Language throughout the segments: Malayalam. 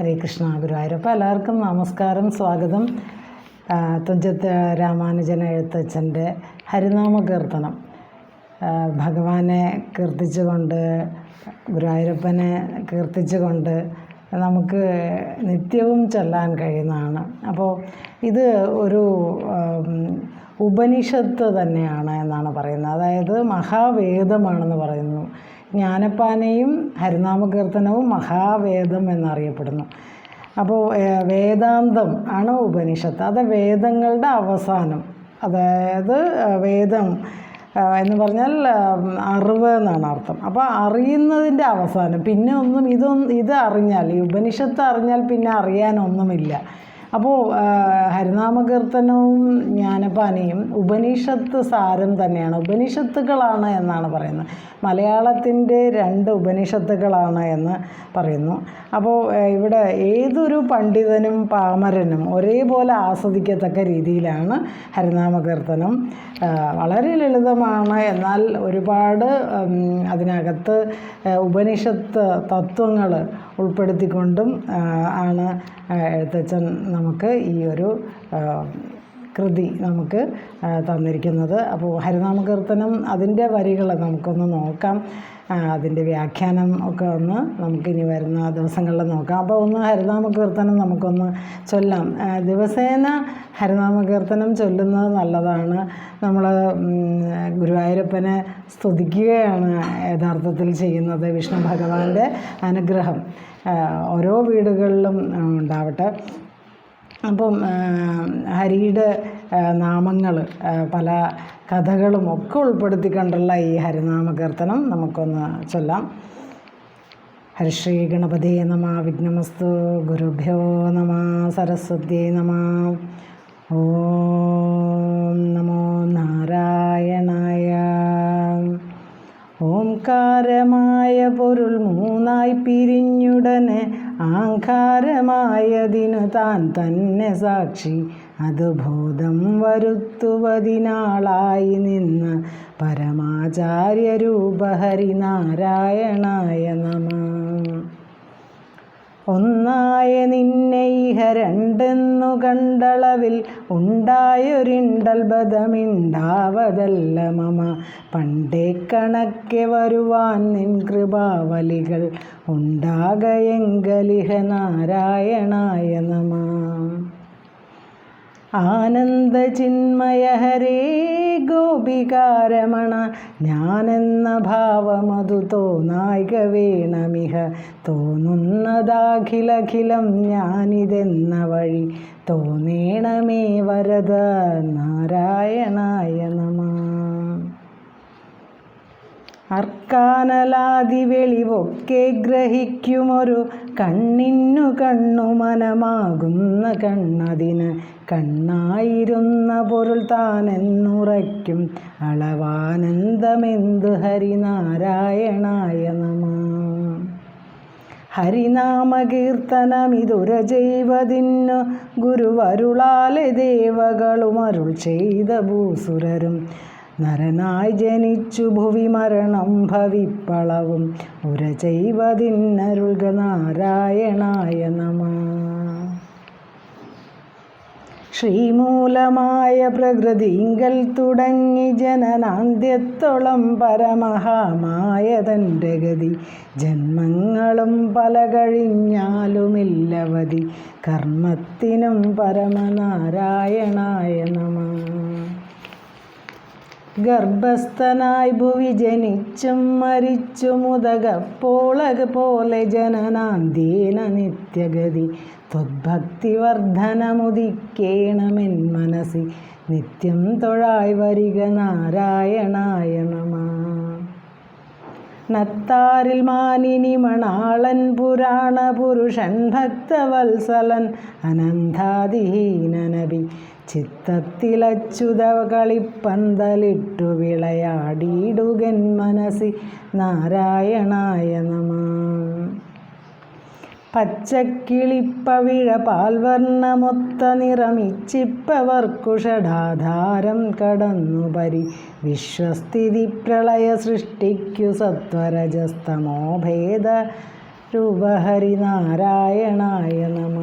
ഹരേ കൃഷ്ണ ഗുരുവായൂരപ്പ എല്ലാവർക്കും നമസ്കാരം സ്വാഗതം. തുഞ്ചത്ത് രാമാനുജൻ എഴുത്തച്ഛന്റെ ഹരിനാമ കീർത്തനം ഭഗവാനെ കീർത്തിച്ചുകൊണ്ട് ഗുരുവായൂരപ്പനെ കീർത്തിച്ചുകൊണ്ട് നമുക്ക് നിത്യവും ചൊല്ലാൻ കഴിയുന്നതാണ്. അപ്പോൾ ഇത് ഒരു ഉപനിഷത്ത് തന്നെയാണ് എന്നാണ് പറയുന്നത്. അതായത് മഹാവേദമാണെന്ന് പറയുന്നു. ജ്ഞാനപ്പാനയും ഹരിനാമകീർത്തനവും മഹാവേദം എന്നറിയപ്പെടുന്നു. അപ്പോൾ വേദാന്തം ആണ് ഉപനിഷത്ത്. അത് വേദങ്ങളുടെ അവസാനം. അതായത് വേദം എന്ന് പറഞ്ഞാൽ അറിവ് എന്നാണ് അർത്ഥം. അപ്പോൾ അറിയുന്നതിന്റെ അവസാനം. പിന്നെ ഒന്നും ഇതൊന്നും ഇത് അറിഞ്ഞാൽ ഈ ഉപനിഷത്ത് അറിഞ്ഞാൽ പിന്നെ അറിയാനൊന്നുമില്ല. അപ്പോൾ ഹരിനാമകീർത്തനവും ജ്ഞാനപാനിയും ഉപനിഷത്ത് സാരം തന്നെയാണ്. ഉപനിഷത്തുകളാണ് എന്നാണ് പറയുന്നത്. മലയാളത്തിന്റെ രണ്ട് ഉപനിഷത്തുകളാണ് എന്ന് പറയുന്നു. അപ്പോൾ ഇവിടെ ഏതൊരു പണ്ഡിതനും പാമരനും ഒരേപോലെ ആസ്വദിക്കത്തക്ക രീതിയിലാണ് ഹരിനാമകീർത്തനം. വളരെ ലളിതമാണ്. എന്നാൽ ഒരുപാട് അതിനകത്ത് ഉപനിഷത്ത് തത്വങ്ങൾ ഉൾപ്പെടുത്തിക്കൊണ്ടും ആണ് എഴുത്തച്ഛൻ നമുക്ക് ഈ ഒരു കൃതി നമുക്ക് തന്നിരിക്കുന്നത്. അപ്പോൾ ഹരിനാമകീർത്തനം അതിന്റെ വരികൾ നമുക്കൊന്ന് നോക്കാം. അതിന്റെ വ്യാഖ്യാനം ഒക്കെ ഒന്ന് നമുക്കിനി വരുന്ന ദിവസങ്ങളിൽ നോക്കാം. അപ്പോൾ ഒന്ന് ഹരിനാമകീർത്തനം നമുക്കൊന്ന് ചൊല്ലാം. ദിവസേന ദിവസേന ഹരിനാമകീർത്തനം ചൊല്ലുന്നത് നല്ലതാണ്. നമ്മൾ ഗുരുവായൂരപ്പനെ സ്തുതിക്കുകയാണ് യഥാർത്ഥത്തിൽ ചെയ്യുന്നത് വിഷ്ണു ഭഗവാന്റെ അനുഗ്രഹം. ഓരോ വീടുകളിലും ഉണ്ടാവട്ടെ. അപ്പം ഹരിയുടെ നാമങ്ങൾ പല കഥകളും ഒക്കെ ഉൾപ്പെടുത്തിക്കൊണ്ടുള്ള ഈ ഹരിനാമ കീർത്തനം നമുക്കൊന്ന് ചൊല്ലാം. ഹരിശ്രീ ഗണപതി നമ വിഘ്നമസ്തു ഗുരുഭ്യോ നമ സരസ്വത്യേ നമ ഓം നമോ ഓംകാരമായ പൊരുൾ മൂന്നായി പിരിഞ്ഞുടനെ ആങ്കാരമായതിനു താൻ തന്നെ സാക്ഷി. അത് ബോധം വരുത്തുവതിനാളായി നിന്ന് പരമാചാര്യ രൂപ ഹരിനാരായണായ നമ. ഒന്നായ നിന്നെ ഇഹ രണ്ടെന്നു കണ്ടളവിൽ ഉണ്ടായൊരിണ്ടൽ ബദമിണ്ടാവതല്ല മമ. പണ്ടേ കണക്കെ വരുവാൻ നിൻ കൃപാവലികൾ ഉണ്ടാകയെങ്കലിഹ നാരായണായ നമ. ആനന്ദചിന്മയ ഹരേ ഗോപികാരമണ. ഞാനെന്ന ഭാവമതു തോന്നായിക വേണമിഹ തോന്നുന്നതാഖിലഖിലം ഞാനിതെന്ന വഴി. തോന്നേണമേ വരദ നാരായണായ നമ. അർക്കാനലാതി വെളിവൊക്കെ ഗ്രഹിക്കുമൊരു കണ്ണിന്നു കണ്ണു മനമാകുന്ന കണ്ണതിന് കണ്ണായിരുന്ന പൊരുൾ താനെന്നുറയ്ക്കും അളവാനന്ദമെന്ത് ഹരിനാരായണായ നമ ഹരിനാമകീർത്തനമിതുര ചെയ്വതിന്നു ഗുരുവരുളാലെ ദേവകളും അരുൾ ചെയ്ത ഭൂസുരരും നരനായി ജനിച്ചു ഭുവി മരണം ഭവിപ്പളവും ഉര ചെയ്വതിന്നരുൾക നാരായണായ നമ. ശ്രീമൂലമായ പ്രകൃതിങ്കൽ തുടങ്ങി ജനനാന്ത്യത്തോളം പരമഹാമായ തന്റെ ഗതി ജന്മങ്ങളും പല കഴിഞ്ഞാലുമില്ലവതി. കർമ്മത്തിനും പരമനാരായണായ നമ. ഗർഭസ്ഥനായി ഭുവി ജനിച്ചും മരിച്ചും പോളക പോലെ ജനനാന്തീന നിത്യഗതി. ത്വദ്ഭക്തിവർദ്ധനമുദിക്കേണമെൻ മനസ്സി. നിത്യം തൊഴായി വരിക നാരായണായ നമ നത്താരിൽ മാനിനി മണാളൻ പുരാണ പുരുഷൻ ഭക്തവത്സലൻ അനന്താതിഹീനനബി ചിത്തത്തിലച്യുത കളിപ്പന്തലിട്ടു വിളയാടിയിടുകൻ മനസ്സി നാരായണായ നമ പച്ചക്കിളിപ്പവിഴ പാൽവർണമൊത്ത നിറമിച്ചിപ്പവർക്കുഷടാധാരം കടന്നു പരി വിശ്വസ്ഥിതി പ്രളയ സൃഷ്ടിക്കു സത്വരജസ്തമോ ഭേദ രൂപഹരിനാരായണായ നമ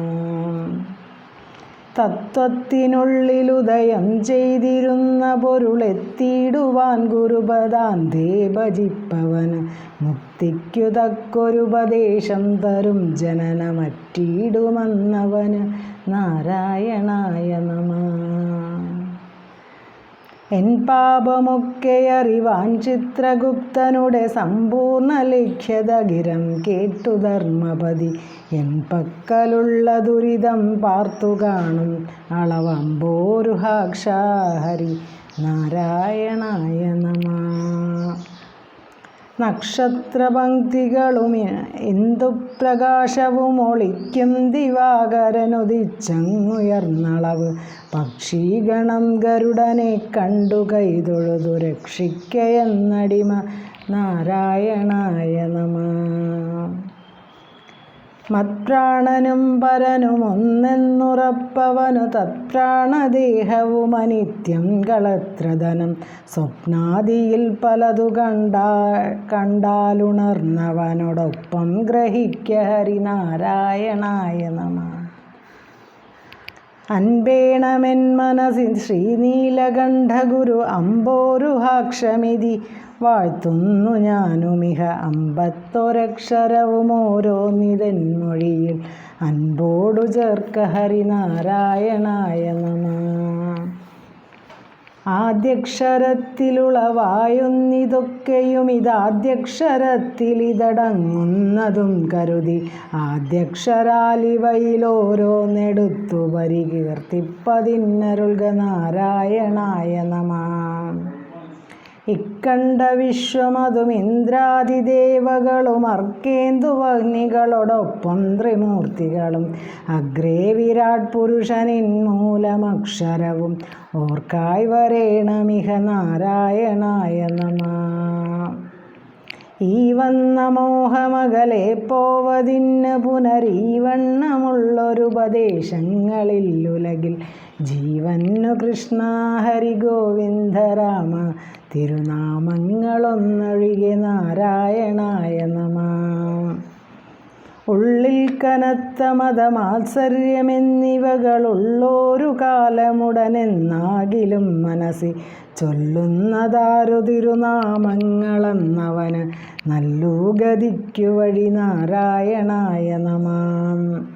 തത്വത്തിനുള്ളിലുദയം ചെയ്തിരുന്ന പൊരുളെത്തിയിടുവാൻ ഗുരുപദാന്തേ ഭജിപ്പവന് മുക്തിക്കു തക്കൊരുപദേശം തരും ജനനമറ്റിയിടുമെന്നവന് നാരായണായ നമ എൻ പാപമൊക്കെ അറിവാൻ ചിത്രഗുപ്തനുടെ സമ്പൂർണ ലിഖ്യതഗിരം കേട്ടു ധർമ്മപതി. എൻ പക്കലുള്ള ദുരിതം പാർത്തു കാണും. അളവമ്പോരുഹാക്ഷാഹരി നാരായണായ നമ നക്ഷത്രപങ്ക്തികളും ഇന്ദുപ്രകാശവും ഒളിക്കും ദിവാകരനുദിച്ചങ്ങുയർന്നളവ്. പക്ഷീഗണം ഗരുഡനെ കണ്ടു കൈതൊഴുതു രക്ഷിക്കയെന്നടിമ നാരായണായ നമ മത്പ്രാണനും പരനുമൊന്നെന്നുറപ്പവനു തത്പ്രാണദേഹവും അനിത്യം കളത്രധനം. സ്വപ്നാദിയിൽ പലതു കണ്ടാ കണ്ടാലുണർന്നവനോടൊപ്പം ഗ്രഹിക്ക ഹരിനാരായണായ നമ. അൻപേണമെൻ മനസ്സിൽ ശ്രീനീലകണ്ഠഗുരു അമ്പോരുഹാക്ഷമിതി. വാഴ്ത്തുന്നു ഞാനുമിഹ അമ്പത്തൊരക്ഷരവും ഓരോ മൊഴിയിൽ അൻപോടു ചേർക്ക ഹരിനാരായണായ നമ. ആദ്യക്ഷരത്തിലുളവായുന്നിതൊക്കെയും ഇതാദ്യക്ഷരത്തിൽ ഇതടങ്ങുന്നതും കരുതി ആദ്യക്ഷരാലിവയിലോരോന്നെടുത്തു പരികീർത്തിപ്പതിന്നരുൾക നാരായണായ നമ. ഇക്കണ്ട വിശ്വമതും ഇന്ദ്രാതിദേവകളും അർക്കേന്ദുവഗ്നികളോടൊപ്പം ത്രിമൂർത്തികളും. അഗ്രേ വിരാട് പുരുഷനിൻ മൂലമക്ഷരവും ഓർക്കായി വരേണമിഹ നാരായണായ നമ. ഈ വന്ന മോഹമകലെ പോവതിന് പുനരീവണ്ണമുള്ളൊരുപദേശങ്ങളിലുലകിൽ ജീവന്നു കൃഷ്ണ ഹരി ഗോവിന്ദ രാമ തിരുനാമങ്ങളൊന്നൊഴികെ നാരായണായ നമ. ഉള്ളിൽ കനത്ത മതമാത്സര്യമെന്നിവകളുള്ളോരു കാലമുടനെന്നാകിലും മനസ്സി ചൊല്ലുന്നതാരു തിരുനാമങ്ങളെന്നവന് നല്ലു ഗതിക്കു വഴി നാരായണായ നമാം.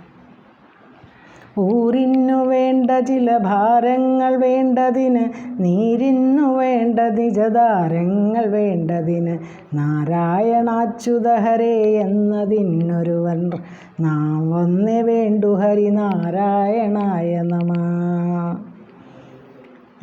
ഊരിന്നു വേണ്ട ചില ഭാരങ്ങൾ വേണ്ടതിന് നീരിന്നു വേണ്ട നിജതാരങ്ങൾ വേണ്ടതിന് നാരായണാച്യുതഹരേ എന്നതിനൊരുവൻ നാം ഒന്നേ വേണ്ടു ഹരി നാരായണായ നമ.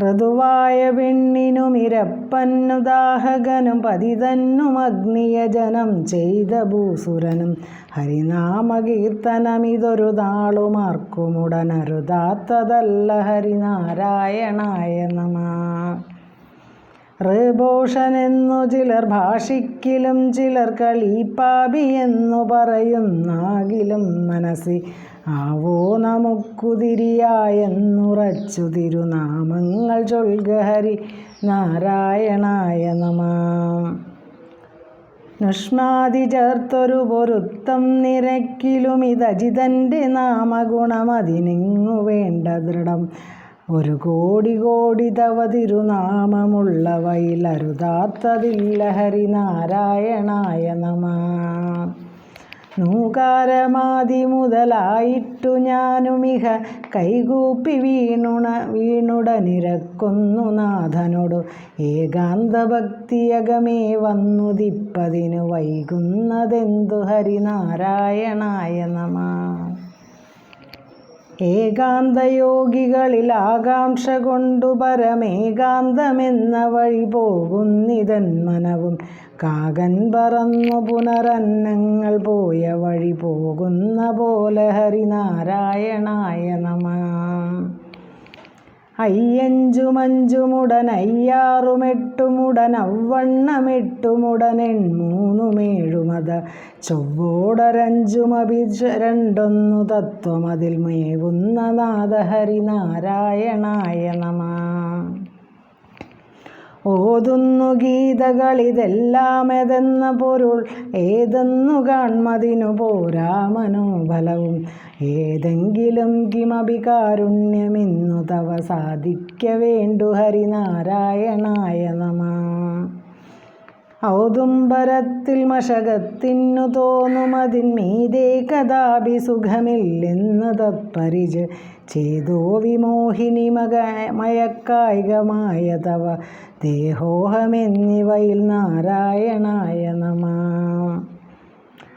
ഋതുവായ പെണ്ണിനു ഇരപ്പന്നു ദാഹകനും പതിതന്നും അഗ്നിയജനം ചെയ്ത ഭൂസുരനും. ഹരിനാമകീർത്തനമിതൊരു നാളുമാർക്കുമുടനരുതാത്തതല്ല ഹരിനാരായണായ നമ. ഋഭൂഷനെന്നു ചിലർ ഭാഷിക്കിലും ചിലർ കളീപ്പാപി എന്നു പറയുന്നാകിലും മനസ്സി. ആവോ നമുക്കുതിരിയായെന്നുറച്ചു തിരുനാമങ്ങൾ ചൊൽക ഹരി നാരായണായ നമ. നുഷ്മാതി ചേർത്തൊരു പൊരുത്തം നിരക്കിലും ഇതജിതന്റെ നാമഗുണമതിനിങ്ങു വേണ്ട ദൃഢം. ഒരു കോടി കോടി തവ തിരുനാമമുള്ളവയിലരുതാത്തതില്ല ഹരി നാരായണായ നമ. നൂകാരമാതി മുതലായിട്ടു ഞാനുമിഹ കൈകൂപ്പി വീണുണ വീണുടനിരക്കുന്നു നാഥനോടു. ഏകാന്ത ഭക്തിയകമേ വന്നുദിപ്പതിനു വൈകുന്നതെന്തു ഹരിനാരായണായ നമ. ഏകാന്തയോഗികളിൽ ആകാംക്ഷ കൊണ്ടു പരമേകാന്തമെന്ന വഴി പോകുന്നിതൻ മനവും കാകൻ പറന്നു പുനരന്നങ്ങൾ പോയ വഴി പോകുന്ന പോലെ ഹരിനാരായണായ നമ. അയ്യഞ്ചുമഞ്ചുമുടൻ അയ്യാറുമെട്ടുമുടൻ അവണ്ണമെട്ടുമുടനെൺമൂന്നുമേഴുമത ചൊവ്വോടരഞ്ചുമഭി രണ്ടൊന്നു തത്വമതിൽ മേവുന്ന നാദഹരിനാരായണായ നമ. ഓതുന്നു ഗീതകളിതെല്ലാമെതെന്ന പൊരുൾ. ഏതെന്നു കാൺമതിനു പോരാ മനോബലവും. ഏതെങ്കിലും കിമപി കാരുണ്യമിന്നു തവ സാധിക്ക വേണ്ടു ഹരിനാരായണായ നമ ഔദുംബരത്തിൽ മഷകത്തിന്നു തോന്നുമതിന്മീതേ കഥാപി സുഖമില്ലെന്ന് ചേതോ വിമോഹിനി മക മയക്കായികമായ തവ ദേഹോഹമെന്നിവയിൽ നാരായണായ നമ.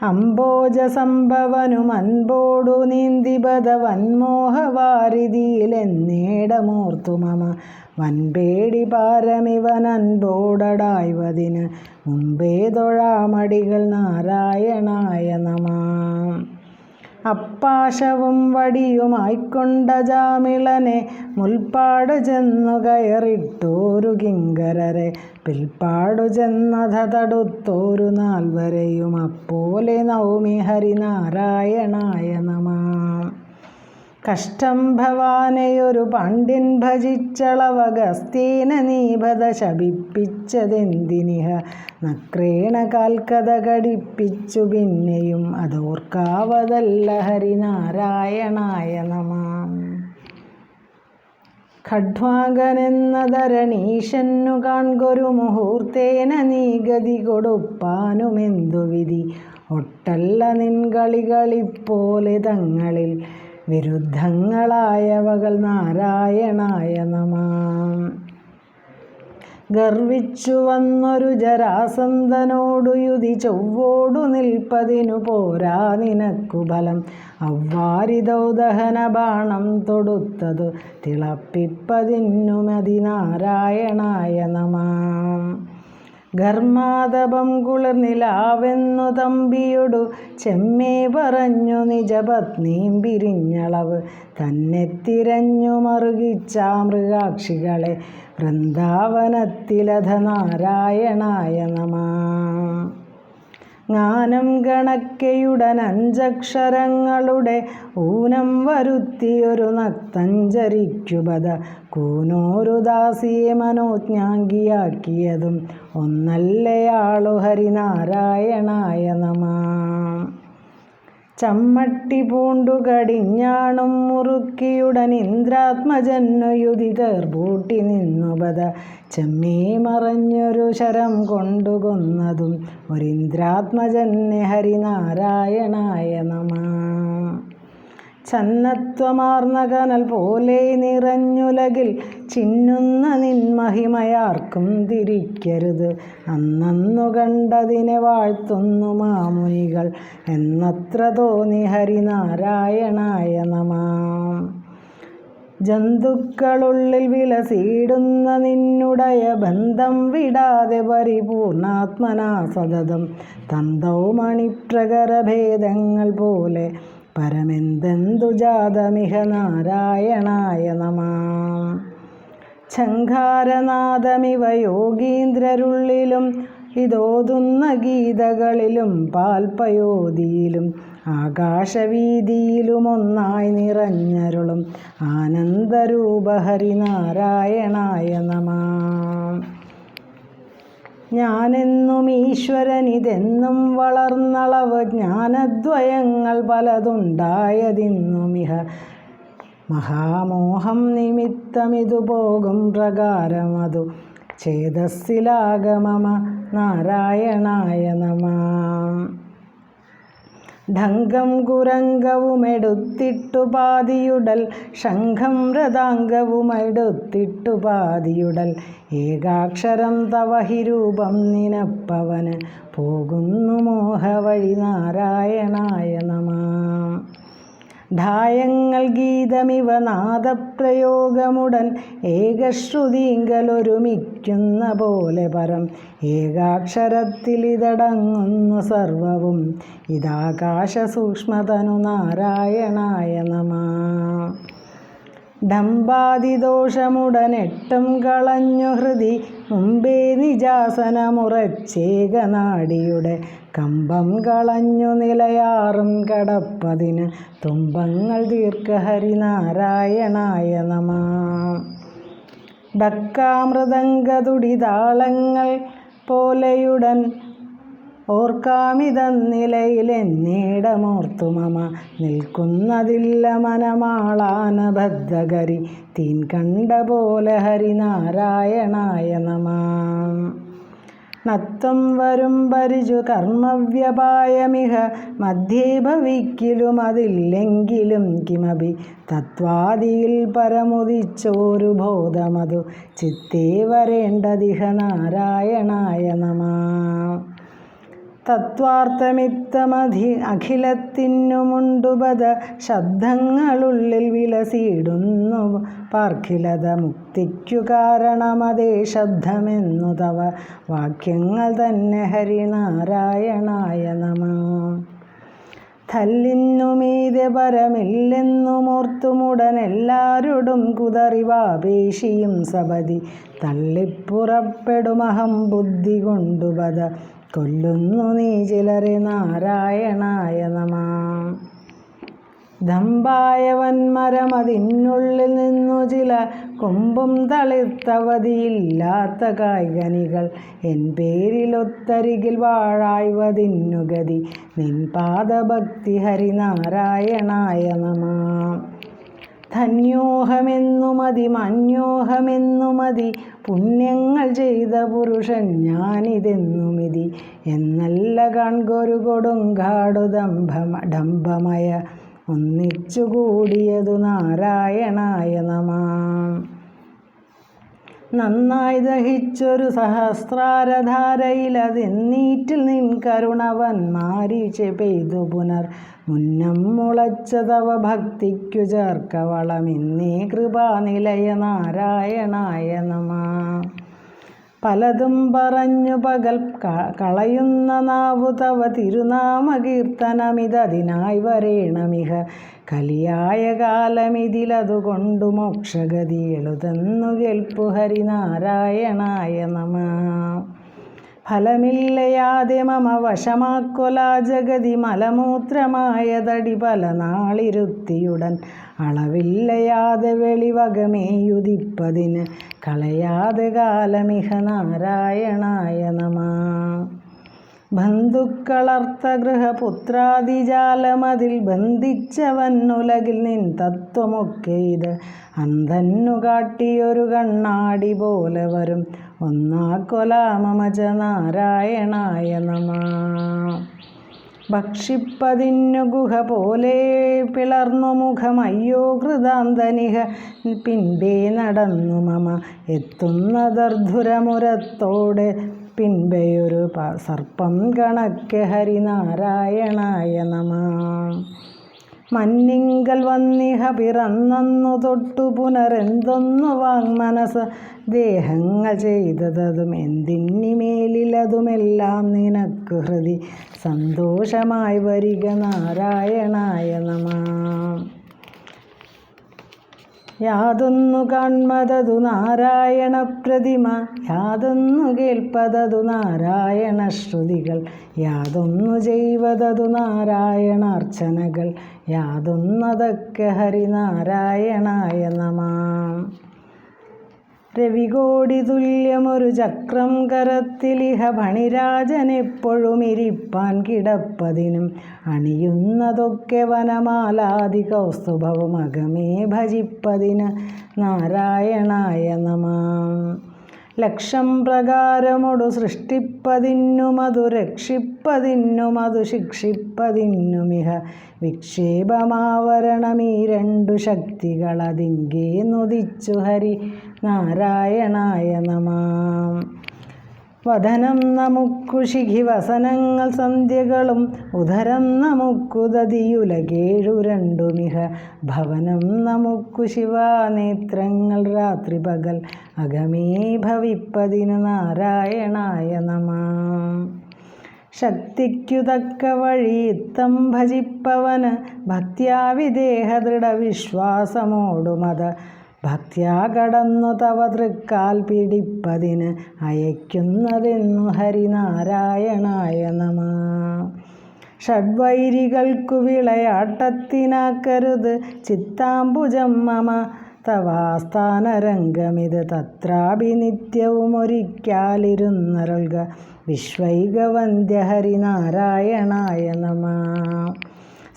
അംബോജ സംഭവനും അൻപോടു നീന്തിപത വന്മോഹവാരിതിയിലെന്നേടമോർത്തു മമ. വൻപേടി പാരമിവൻ അൻപോടടായ്വതിന് മുമ്പേ തൊഴാമടികൾ നാരായണായ നമ. അപ്പാശവും വടിയുമായിക്കൊണ്ട ജാമിളനെ മുൽപ്പാടു ചെന്നു കയറിട്ടോരു കിങ്കരരെ. പിൽപ്പാടു ചെന്നത തടുത്തോരു നാൽവരെയും. അപ്പോലെ നൗമി ഹരിനാരായണായ നമ. കഷ്ടം ഭവാനെയൊരു പണ്ടിൻ ഭജിച്ചളവഗസ്തീന നീപത ശപിപ്പിച്ചതെന്തിനിഹ? നക്രേണ കാൽക്കഥ ഘടിപ്പിച്ചു പിന്നെയും അതോർക്കാവതല്ല ഹരിനാരായണായ നമ. ഖഡ്വാഗനെന്നതരണീശന്നു കാൺകൊരു മുഹൂർത്തേന നീ ഗതി കൊടുപ്പാനുമെന്തു വിധി? ഒട്ടല്ല നിൻകളികളിപ്പോലെ തങ്ങളിൽ വിരുദ്ധങ്ങളായവകൾ നാരായണായ നമാം. ഗർവിച്ചു വന്നൊരു ജരാസന്ധനോടു യുതി ചൊവ്വോടു നിൽപ്പതിനു പോരാ നിനക്കു ബലം. അവ്വാരിദൗദഹന ബാണം തൊടുത്തതു തിളപ്പിപ്പതിനുമതി നാരായണായ നമ. ഘർമാതപം കുളിർനിലാവെന്നു തമ്പിയൊടു ചെമ്മേ പറഞ്ഞു നിജപത്നീം പിരിഞ്ഞളവ്. തന്നെ തിരഞ്ഞു മറുകിച്ച മൃഗാക്ഷികളെ വൃന്ദാവനത്തിലധ നാരായണായ നമ. ജ്ഞാനം കണക്കയുടൻ അഞ്ചക്ഷരങ്ങളുടെ ഊനം വരുത്തിയൊരു നക്തഞ്ചരിക്കുപത കൂനോരു ദാസിയെ മനോജ്ഞാങ്കിയാക്കിയതും ഒന്നല്ലയാളു ഹരിനാരായണായ നമ. ചമ്മട്ടി പൂണ്ടു കടിഞ്ഞാണും മുറുക്കിയുടൻ ഇന്ദ്രാത്മജന്നുയുതി നിന്നു നിന്നുപത ചെമ്മീ മറഞ്ഞൊരു ശരം കൊണ്ടുകൊന്നതും ഒരിന്ദ്രാത്മജന്യ ഹരിനാരായണായ നമ. ചന്നത്വമാർന്ന കനൽ പോലെ നിറഞ്ഞുലകിൽ ചിന്നുന്ന നിൻമഹിമയാർക്കും തിരിക്കരുത്. അന്നന്നു കണ്ടതിനെ വാഴ്ത്തുന്നു മാമുനികൾ. എന്നത്ര തോന്നി ഹരിനാരായണായ നമാം. ജന്തുക്കളുള്ളിൽ വിലസീടുന്ന നിന്നുടയ ബന്ധം വിടാതെ പരിപൂർണാത്മനാ സതതം തന്തൗ മണിപ്രകരഭേദങ്ങൾ പോലെ പരമെന്തെന്തു ജാതമിഹ നാരായണായ നമ. ശങ്കാരനാഥമിവ യോഗീന്ദ്രരുള്ളിലും ഇതോതുന്ന ഗീതകളിലും പാൽപയോതിയിലും ആകാശവീതിയിലും ഒന്നായി നിറഞ്ഞരുളും ആനന്ദരൂപ ഹരിനാരായണായ നമ. ഞാനെന്നും ഈശ്വരനിതെന്നും വളർന്നളവ് ജ്ഞാനദ്വയങ്ങൾ പലതുണ്ടായതിന്നുമിഹ. മഹാമോഹം നിമിത്തമിതു പോകും പ്രകാരമതു. ചേതസ്സിലാഗമമ നാരായണായ നമ. ഢങ്കം കുരംഗവുമെടുത്തിട്ടു പാതിയുടൽ ശംഖം രഥാംഗവുമെടുത്തിട്ടു പാതിയുടൽ ഏകാക്ഷരം തവഹിരൂപം നിനപ്പവന് പോകുന്നു മോഹവഴി നാരായണായ നമ. ഢായങ്ങൾ ഗീതമിവ നാദപ്രയോഗമുടൻ ഏകശ്രുതിങ്കലൊരുമിക്കുന്ന പോലെ പരം ഏകാക്ഷരത്തിലിതടങ്ങുന്നു സർവവും. ഇതാകാശ സൂക്ഷ്മതനു നാരായണായ നമ. ഡംബാതിദോഷമുടനെട്ടും കളഞ്ഞു ഹൃതി മുമ്പേ നിജാസനമുറച്ചേകനാടിയുടെ കമ്പം കളഞ്ഞു നിലയാറും കടപ്പതിന് തുമ്പങ്ങൾ ദീർഘഹരിനാരായണായ നമ. ഡക്കാമൃതംഗതുടിതാളങ്ങൾ പോലെയുടൻ ഓർക്കാമിതന്നിലയിലെന്നീടമോർത്തു മമ. നിൽക്കുന്നതില്ല മനമാളാനബദ്ധകരി തീൻ കണ്ട പോലെ ഹരിനാരായണായ നമ. നത്വം വരും പരിചു കർമ്മവ്യപായമിഹ മധ്യേ ഭവിക്കിലും അതില്ലെങ്കിലും കിമപി തത്വാദിയിൽ പരമുദിച്ചോരു ബോധമതു ചിത്തേ വരേണ്ടതിഹ നാരായണായ നമ. തത്വാർത്ഥമിത്തമധി അഖിലത്തിനുമുണ്ടുപത ശബ്ദങ്ങളുള്ളിൽ വിലസിയിടുന്നു. പാർഖിലത മുക്തിക്കു കാരണമതേ ശബ്ദമെന്നു തവ വാക്യങ്ങൾ തന്നെ ഹരിനാരായണായ നമ. തല്ലിന്നുമീതെ പരമില്ലെന്നുമോർത്തുമുടനെല്ലാരോടും കുതറിവാപേശിയും സപതി തള്ളിപ്പുറപ്പെടുമഹം ബുദ്ധി കൊണ്ടുപത കൊല്ലുന്നു നീ ചിലരെ നാരായണായ നമ. ദമ്പായവന്മരമതിനുള്ളിൽ നിന്നു ചില കൊമ്പും തളിർത്തവതിയില്ലാത്ത കായ്കനികൾ. എൻ പേരിലൊത്തരികിൽ വാഴായ്വതിന്നുഗതി നിൻ പാദഭക്തി ഹരിനാരായണായ നമ. ധന്യോഹമെന്നുമതി മന്യോഹമെന്നുമതി പുണ്യങ്ങൾ ചെയ്ത പുരുഷൻ ഞാനിതെന്നുമിതി. എന്നല്ല കാൺകൊരു കൊടുങ്കാടു ദംഭമ ഡംഭമയ ഒന്നിച്ചുകൂടിയതു നാരായണായ നമ. നന്നായി ദഹിച്ചൊരു സഹസ്രാരധാരയിലതെന്നീറ്റിൽ നിൻ കരുണവൻ മാരീച്ച പെയ്തു പുനർ. മുന്നം മുളച്ചതവ ഭക്തിക്കു ചേർക്കവളം വളമെന്നേ കൃപാനിലയ നാരായണായ നമ. പലതും പറഞ്ഞു പകൽ കളയുന്ന നാവു തവ തിരുനാമകീർത്തനമിതതിനായി വരേണമിഹ. കലിയായ കാലമിതിലതുകൊണ്ടു മോക്ഷഗതി എളുതെന്നു കേൾപ്പു ഹരിനാരായണായ നമ. ഫലമില്ലയാതെ മമ വശമാക്കൊലാ ജഗതി മലമൂത്രമായതടി പല നാളിരുത്തിയുടൻ അളവില്ലയാതെ വെളിവകമേയുദിപ്പതിന് കളയാതെ കാലമിഹ നാരായണായ നമ. ബന്ധുക്കളർത്ത ഗൃഹപുത്രാദിജാലമതിൽ ബന്ധിച്ചവന്നുലകിൽ നിൻ തത്വമൊക്കെ ഇത് അന്ധന്നു കാട്ടിയൊരു കണ്ണാടി പോലെ വരും ഒന്നാക്കൊലാമമജ നാരായണായ നമ. ഭക്ഷിപ്പതിന്നു ഗുഹ പോലെ പിളർന്നു മുഖമയ്യോ കൃതാന്തനിഹ പിൻപേ നടന്നു മമ. എത്തുന്നതർധുരമുരത്തോടെ പിൻപെയൊരു സർപ്പം കണക്കെ ഹരിനാരായണായ നമ. മന്നിങ്കൽ വന്നിഹ പിറന്നു തൊട്ടു പുനരെന്തൊന്നു വാങ്മനസ്. ദേഹങ്ങൾ ചെയ്തതും എന്തിന്നിമേലിലതുമെല്ലാം നിനക്ക് ഹൃദി. സന്തോഷമായി വരിക നാരായണായ നമ. യാതൊന്നു കാൺമതതു നാരായണ പ്രതിമ യാതൊന്നു കേൾപ്പതതു നാരായണ ശ്രുതികൾ യാതൊന്നു ചെയ്വതതു നാരായണാർച്ചനകൾ യാതൊന്നതൊക്കെ ഹരിനാരായണായ നമ. രവികോടി തുല്യമൊരു ചക്രം കരത്തിലിഹ ഭണിരാജനെപ്പോഴും ഇരിപ്പാൻ കിടപ്പതിനും അണിയുന്നതൊക്കെ വനമാലാദി കൗസ്തുഭവും അകമേ ഭജിപ്പതിന് നാരായണായ നമ. ലക്ഷം പ്രകാരമൊടു സൃഷ്ടിപ്പതിന്നുമതു രക്ഷിപ്പതിന്നുമതു ശിക്ഷിപ്പതിന്നുമിഹ വിക്ഷേപമാവരണം ഈ രണ്ടു ശക്തികളതിങ്കേ നുദിച്ചു ഹരി. നാരായണായ നമ. വദനം നമുക്കു ശിഖിവസനങ്ങൾ സന്ധ്യകളും ഉദരം നമുക്കു ദതിയുലകേഴു രണ്ടുമിഹ ഭവനം നമുക്കു ശിവാനേത്രങ്ങൾ രാത്രി പകൽ അകമേ ഭവിപ്പതിനു നാരായണായ നമ. ശക്തിക്കു തക്ക വഴി ഇത്തം ഭജിപ്പവന് ഭക്ത്യാ വിദേഹ ദൃഢവിശ്വാസമോടുമത ഭക്ത്യാ കടന്നു തവ തൃക്കാൽ പിടിപ്പതിന് അയക്കുന്നതെന്നു ഹരിനാരായണായ നമ. ഷഡ്വൈരികൾക്കു വിളയാട്ടത്തിനാക്കരുത് ചിത്താംബുജം മമ. തവാസ്ഥാനരംഗമിത് തത്രാപി നിത്യവും ഒരിക്കാലിരുന്നരുൾക വിശ്വൈകവന്ധ്യ ഹരിനാരായണായ നമ.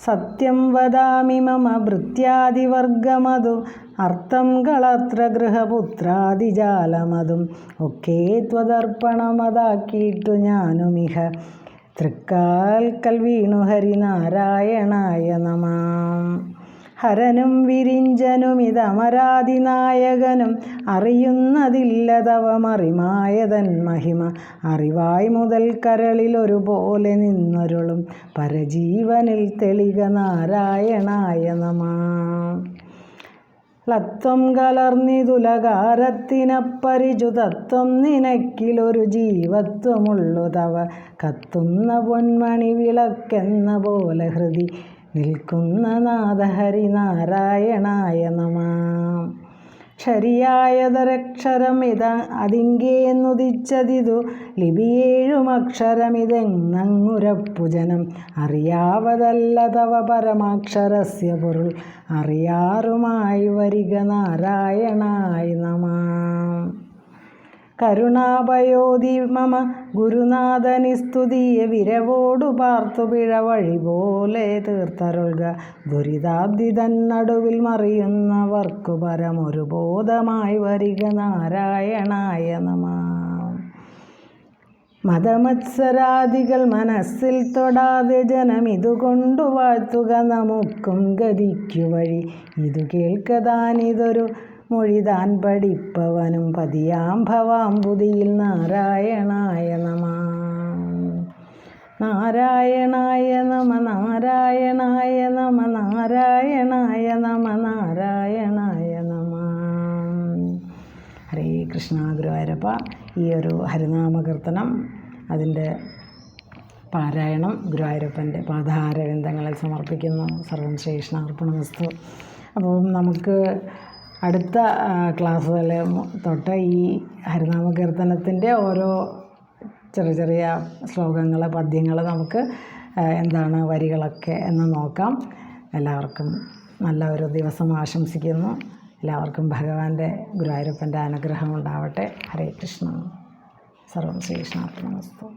സത്യം വദാമി മമ വൃത്യാദിവർഗമതു. അർത്ഥം കളത്ര ഗൃഹപുത്രാദിജാലമതും. ഒക്കെ ത്വതർപ്പണമതാക്കിയിട്ടു ഞാനുമിഹ. തൃക്കാൽ കൽവീണു ഹരിനാരായണായ നമ. ഹരനും വിരിഞ്ചനുമിതമരാതിനായകനും അറിയുന്നതില്ലതവമറിമായതൻ മഹിമ. അറിവായി മുതൽ കരളിൽ ഒരുപോലെ നിന്നൊരുളും പരജീവനിൽ തെളിക നാരായണായ നമ ലത്വം കലർന്നിതുലകാരത്തിനപ്പരിചുതത്വം നിനക്കിലൊരു ജീവത്വമുള്ളു തവ. കത്തുന്ന പൊന്മണി വിളക്കെന്ന പോലെ ഹൃദി നിൽക്കുന്ന നാഥഹരി നാരായണായ നമാം. ശരിയായതൊരക്ഷരം ഇത അതിങ്കേന്നുദിച്ചതിതു ലിപിയേഴുമക്ഷരമിതെങ്ങുരപ്പുജനം. അറിയാവതല്ല തവ പരമാക്ഷരസ്യ പൊരുൾ. അറിയാറുമായി വരിക നാരായണായി നമ. കരുണാപയോധി മമ ഗുരുനാഥനി സ്തുതിയെ വിരവോടു പാർത്തു പിഴ വഴി പോലെ തീർത്തരുൾക. ദുരിതാബ്ദി തന്നടുവിൽ മറിയുന്നവർക്കു പരമൊരു ബോധമായി വരിക നാരായണായ നമ. മതമത്സരാദികൾ മനസ്സിൽ തൊടാതെ ജനം ഇതുകൊണ്ടു വാഴ്ത്തുക നമുക്കും ഗതിക്കു വഴി. ഇതു കേൾക്കതാനിതൊരു മൊഴിതാൻ പഠിപ്പവനും പതിയാം ഭവാംബുതിയിൽ നാരായണായ നമ. നാരായണായ നമ നാരായണായ നമ നാരായണായ നമ നാരായണായ നമ. ഹരേ കൃഷ്ണ ഗുരുവായൂരപ്പ. ഈ ഒരു ഹരിനാമകീർത്തനം അതിന്റെ പാരായണം ഗുരുവായൂരപ്പന്റെ പാദാരവിന്ദങ്ങളിൽ സമർപ്പിക്കുന്നു. സർവം ശ്രീകൃഷ്ണ അർപ്പണ വസ്തു അപ്പം നമുക്ക് അടുത്ത ക്ലാസ്സുകളിൽ തൊട്ട് ഈ ഹരിനാമകീർത്തനത്തിന്റെ ഓരോ ചെറിയ ചെറിയ ശ്ലോകങ്ങൾ പദ്യങ്ങൾ നമുക്ക് എന്താണ് വരികളൊക്കെ എന്ന് നോക്കാം. എല്ലാവർക്കും നല്ല ഒരു ദിവസം ആശംസിക്കുന്നു. എല്ലാവർക്കും ഭഗവാന്റെ ഗുരുവായൂരപ്പന്റെ അനുഗ്രഹം ഉണ്ടാവട്ടെ. ഹരേ കൃഷ്ണ. സർവം ശ്രീകൃഷ്ണാർപ്പണമസ്തു.